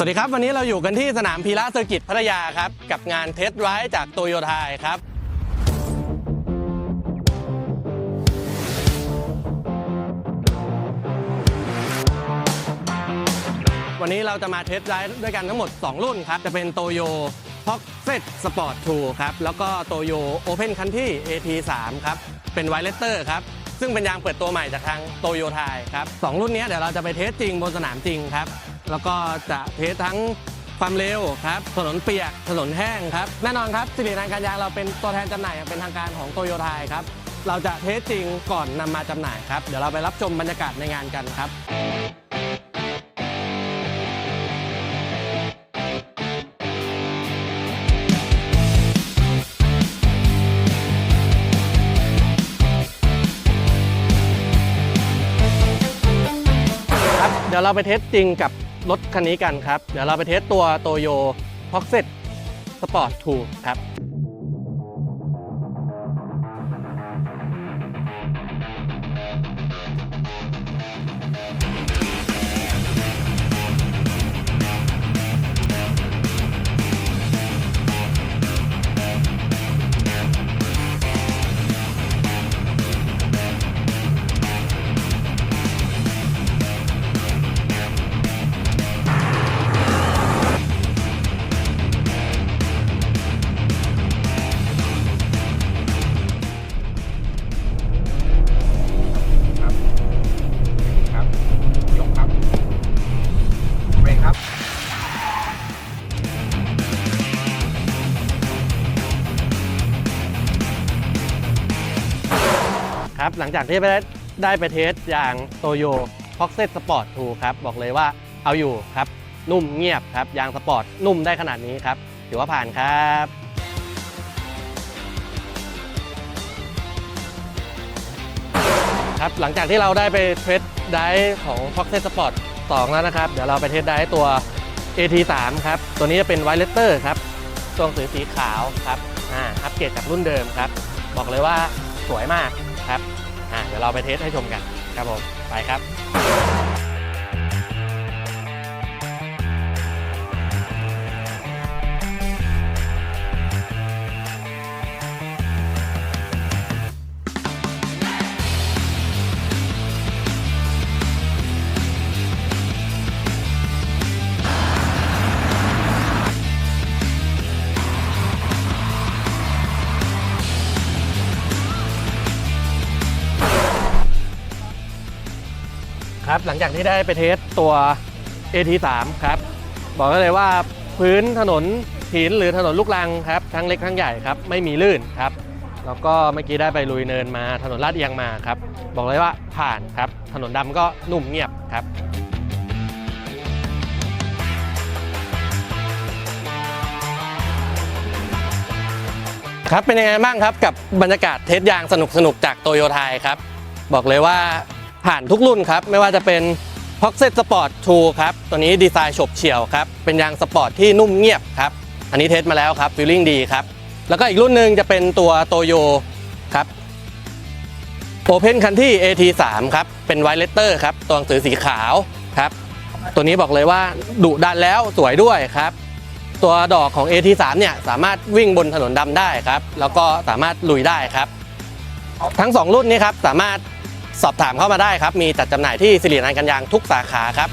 สวัสดีครับ วันนี้เราอยู่กันที่สนามพีระเซอร์กิตพัทยาครับ กับงานเทสไรด์จากโตโยไทยครับวันนี้เราจะมาเทสไรด์ด้วยกันทั้งหมด 2 รุ่นครับ จะเป็นโตโยพ็อกเซตสปอร์ต2ครับ แล้วก็โตโยโอเพนคันที่ AT3 ครับ เป็นไวเลสเตอร์ครับ ซึ่งเป็นยางเปิดตัวใหม่จากทางโตโยไทยครับสองรุ่นนี้เดี๋ยวเราจะไปเทสจริงบนสนามจริงครับ แล้วก็จะเทสทั้งความเร็วครับถนนเปียกถนนแห้งครับแน่นอนครับสิรินันการยางเราเป็นตัวแทนจำหน่ายอย่างเป็นทางการของโตโยไทยครับเราจะเทสจริงก่อนนำมาจำหน่ายครับเดี๋ยวเราไปรับชมบรรยากาศในงานกันครับเดี๋ยวเราไปเทสจริงกับ รถคันนี้กันครับ เดี๋ยวเราไปเทสตัวโตโยพ็อกเซ็ตสปอร์ต2ครับครับ หลังจากที่ไปได้ได้ไปเทสอย่างโตโยพ็อกเซ็ตสปอร์ต2ครับ บอกเลยว่าเอาอยู่ครับ นุ่มเงียบครับ ยางสปอร์ตนุ่มได้ขนาดนี้ครับ ถือว่าผ่านครับครับ หลังจากที่เราได้ไปเทสได้ของ p o x e t Sport 2 แล้วนะครับ เดี๋ยวเราไปเทสได้ตัว AT3 ครับ ตัวนี้จะเป็นไวเลสเตอร์ครับตัวหนังสือสีขาวครับ อ่า อัปเกรดจากรุ่นเดิมครับ บอกเลยว่าสวยมาก ครับอ่าเดี๋ยวเราไปเทสให้ชมกันครับผมไปครับ ครับหลังจากที่ได้ไปเทสตัว AT3 ครับ บอกได้เลยว่าพื้นถนนหินหรือถนนลูกรังครับทั้งเล็กทั้งใหญ่ครับไม่มีลื่นครับแล้วก็เมื่อกี้ได้ไปลุยเนินมาถนนลาดเอียงมาครับ บอกเลยว่าผ่านครับ ถนนดำก็นุ่มเงียบครับครับเป็นยังไงบ้างครับกับบรรยากาศเทสยางสนุกสนุกๆจากโตโยไทยครับ บอกเลยว่า ผ่านทุกรุ่นครับ ไม่ว่าจะเป็น p o x e t Sport 2 ครับ ตัวนี้ดีไซน์ฉบเฉี่ยวครับ เป็นยางสปอร์ตที่นุ่มเงียบครับ อันนี้เทสมาแล้วครับฟีลลิ่งดีครับ แล้วก็อีกรุ่นหนึ่งจะเป็นตัวโตโยครับ Open Country AT3 ครับ เป็นไวเลสเตอร์ครับ ตัวหนังสือสีขาวครับ ตัวนี้บอกเลยว่าดุดันแล้วสวยด้วยครับ ตัวดอกของ AT3 เนี่ยสามารถวิ่งบนถนนดำได้ครับ แล้วก็สามารถลุยได้ครับ ทั้ง 2 รุ่นนี้ครับสามารถ สอบถามเข้ามาได้ครับ มีจัดจำหน่ายที่สิรินันกันยางทุกสาขาครับ